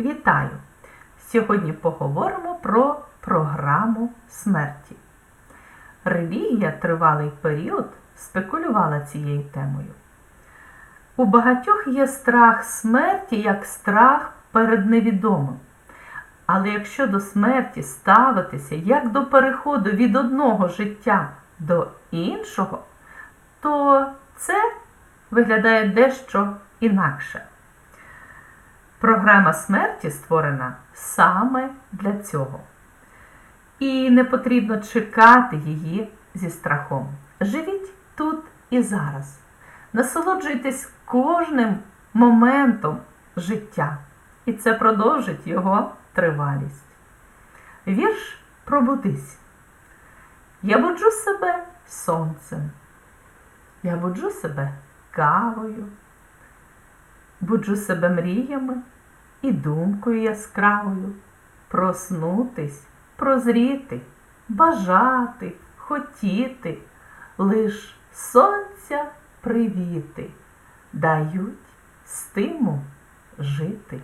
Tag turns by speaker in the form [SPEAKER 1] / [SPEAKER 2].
[SPEAKER 1] Вітаю! Сьогодні поговоримо про програму смерті. Релігія тривалий період спекулювала цією темою. У багатьох є страх смерті як страх перед невідомим. Але якщо до смерті ставитися як до переходу від одного життя до іншого, то це виглядає дещо інакше. Програма смерті створена саме для цього. І не потрібно чекати її зі страхом. Живіть тут і зараз. Насолоджуйтесь кожним моментом життя, і це продовжить його тривалість. Вірш пробудись. Я буджу себе сонцем. Я буджу себе кавою, буджу себе мріями і думкою яскравою. Проснутись, прозріти, бажати, хотіти, лиш сонця привіти, дають стимул жити.